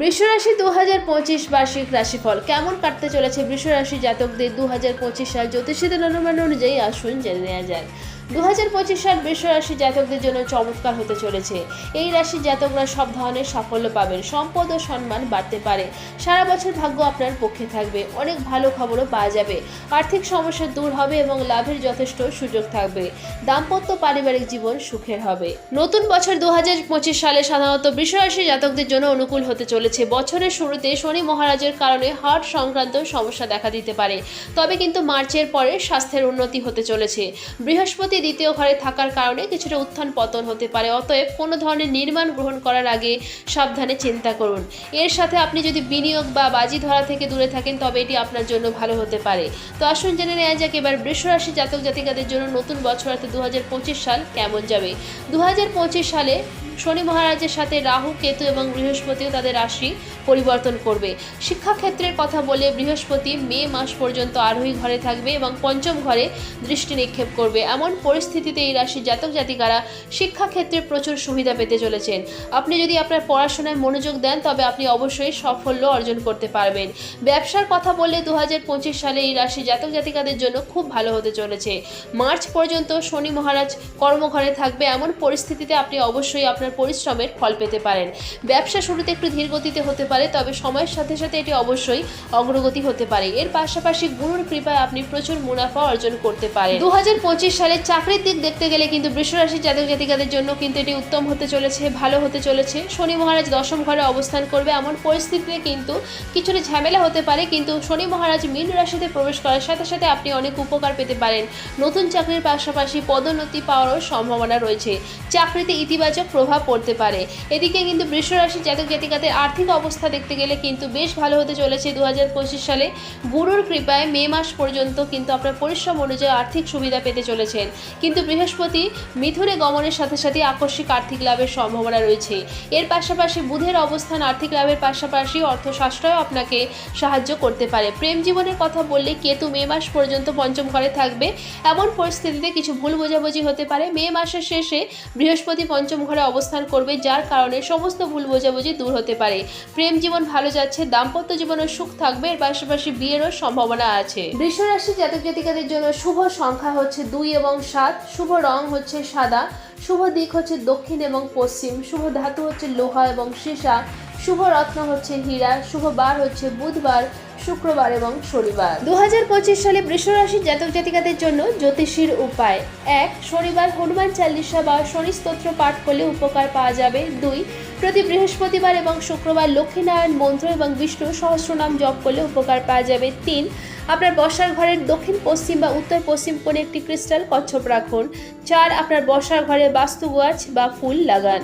বৃষরাশি দু হাজার পঁচিশ বার্ষিক রাশিফল কেমন কাটতে চলেছে বৃষরাশি জাতকদের দু হাজার পঁচিশ সাল জ্যোতিষীদের অনুমান অনুযায়ী আসুন জেনে নেওয়া যাক। দু হাজার পঁচিশ সাল বৃষরাশি জাতকদের জন্য চমৎকার হতে চলেছে। এই রাশির জাতকরা সব ধরনের সাফল্য পাবেন, সম্পদ ও সম্মান বাড়তে পারে। সারা বছর ভাগ্য আপনার পক্ষে থাকবে, অনেক ভালো খবরও পাওয়া যাবে। আর্থিক সমস্যা দূর হবে এবং লাভের যথেষ্ট সুযোগ থাকবে। দাম্পত্য পারিবারিক জীবন সুখের হবে। নতুন বছর দু হাজার পঁচিশ সালে সাধারণত বৃষরাশি জাতকদের জন্য অনুকূল হতে চলেছে। বছরের শুরুতে শনি মহারাজের কারণে হার্ট সংক্রান্ত সমস্যা দেখা দিতে পারে। তবে কিন্তু মার্চের পরে স্বাস্থ্যের উন্নতি হতে চলেছে। বৃহস্পতি দ্বিতীয় ঘরে থাকার কারণে কিছুটা উত্থান পতন হতে পারে। অতএব কোনো ধরনের নির্মাণ গ্রহণ করার আগে সাবধানে চিন্তা করুন। এর সাথে আপনি যদি বিনিয়োগ বা বাজি ধরা থেকে দূরে থাকেন, তবে এটি আপনার জন্য ভালো হতে পারে। তো আসুন জেনে নেওয়া যাক এবার বৃষরাশি জাতক জাতিকাদের জন্য নতুন বছর অর্থাৎ দু হাজার পঁচিশ সাল কেমন যাবে। দু হাজার পঁচিশ সালে শনি মহারাজের সাথে রাহু, কেতু এবং বৃহস্পতিও তাদের রাশি পরিবর্তন করবে। শিক্ষাক্ষেত্রের কথা বলে বৃহস্পতি মে মাস পর্যন্ত আরোহী ঘরে থাকবে এবং পঞ্চম ঘরে দৃষ্টি নিক্ষেপ করবে। এমন পরিস্থিতিতে এই রাশির জাতক জাতিকারা শিক্ষাক্ষেত্রে প্রচুর সুবিধা পেতে চলেছেন। আপনি যদি আপনার পড়াশোনায় মনোযোগ দেন, তবে আপনি অবশ্যই সাফল্য অর্জন করতে পারবেন। ব্যবসার কথা বললে দু হাজার পঁচিশ সালে এই রাশি জাতক জাতিকাদের জন্য খুব ভালো হতে চলেছে। মার্চ পর্যন্ত শনি মহারাজ কর্মঘরে থাকবে। এমন পরিস্থিতিতে আপনি অবশ্যই আপনার পরিশ্রমের ফল পেতে পারেন। ব্যবসা শুরুতে একটু ধীর গতিতে হতে পারে, তবে সময়ের সাথে সাথে এটি অবশ্যই অগ্রগতি হতে পারে। এর পাশাপাশি গুরুর কৃপায় আপনি প্রচুর মুনাফা অর্জন করতে পারেন। দু হাজার পঁচিশ সালে চাকরির দিক দেখতে গেলে কিন্তু বৃষরাশি জাতক জাতিকাদের জন্য কিন্তু এটি উত্তম হতে চলেছে, ভালো হতে চলেছে। শনি মহারাজ দশম ঘরে অবস্থান করবে, এমন পরিস্থিতিতে কিন্তু কিছুটা ঝামেলা হতে পারে, কিন্তু শনি মহারাজ মীন রাশিতে প্রবেশ করার সাথে সাথে আপনি অনেক উপকার পেতে পারেন। নতুন চাকরির পাশাপাশি পদোন্নতি পাওয়ারও সম্ভাবনা রয়েছে। চাকরিতে ইতিবাচক প্রভাব পড়তে পারে। এদিকে কিন্তু বৃষরাশি জাতক জাতিকাদের আর্থিক অবস্থা দেখতে গেলে কিন্তু বেশ ভালো হতে চলেছে দু হাজার পঁচিশ সালে। গুরুর কৃপায় মে মাস পর্যন্ত কিন্তু আপনার পরিশ্রম অনুযায়ী আর্থিক সুবিধা পেতে চলেছেন। কিন্তু বৃহস্পতি মিথুনে গমনের সাথে সাথে আকস্মিক আর্থিক লাভের সম্ভাবনা রয়েছে। এর পাশাপাশি বুধের অবস্থান আর্থিক লাভের পাশাপাশি অর্থ সাশ্রয় আপনাকে সাহায্য করতে পারে। প্রেম জীবনের কথা বললে কেতু মে মাস পর্যন্ত পঞ্চম ঘরে থাকবে। এমন পরিস্থিতিতে কিছু ভুল বোঝাবুঝি হতে পারে। মে মাসের শেষে বৃহস্পতি পঞ্চম ঘরে অবস্থান করবে, যার কারণে সমস্ত ভুল বোঝাবুঝি দূর হতে পারে। প্রেম জীবন ভালো যাচ্ছে, দাম্পত্য জীবনের সুখ থাকবে, এর পাশাপাশি বিয়েরও সম্ভাবনা আছে। বৃষরাশি জাতক জাতিকাদের জন্য শুভ সংখ্যা হচ্ছে দুই এবং সাত। শুভ রং হচ্ছে সাদা। শুভ দিক হচ্ছে দক্ষিণ এবং পশ্চিম। শুভ ধাতু হচ্ছে লোহা এবং সীসা। শুভ রত্ন হচ্ছে হীরা শুভ বার হচ্ছে বুধবার, শুক্রবার এবং শনিবার। দু হাজার পঁচিশ সালে বৃষরাশির জাতক জাতিকাদের জন্য জ্যোতিষীর উপায়। এক, শনিবার হনুমান চাল্লিশা বা শনি স্তোত্র পাঠ করলে উপকার পাওয়া যাবে। দুই, প্রতি বৃহস্পতিবার এবং শুক্রবার লক্ষ্মীনারায়ণ মন্ত্র এবং বিষ্ণু সহস্রনাম জপ করলে উপকার পাওয়া যাবে। তিন, আপনার বসার ঘরের দক্ষিণ, পশ্চিম বা উত্তর পশ্চিম কোণে একটি ক্রিস্টাল কচ্ছপ রাখুন। চার, আপনার বসার ঘরে বাস্তু গাছ বা ফুল লাগান।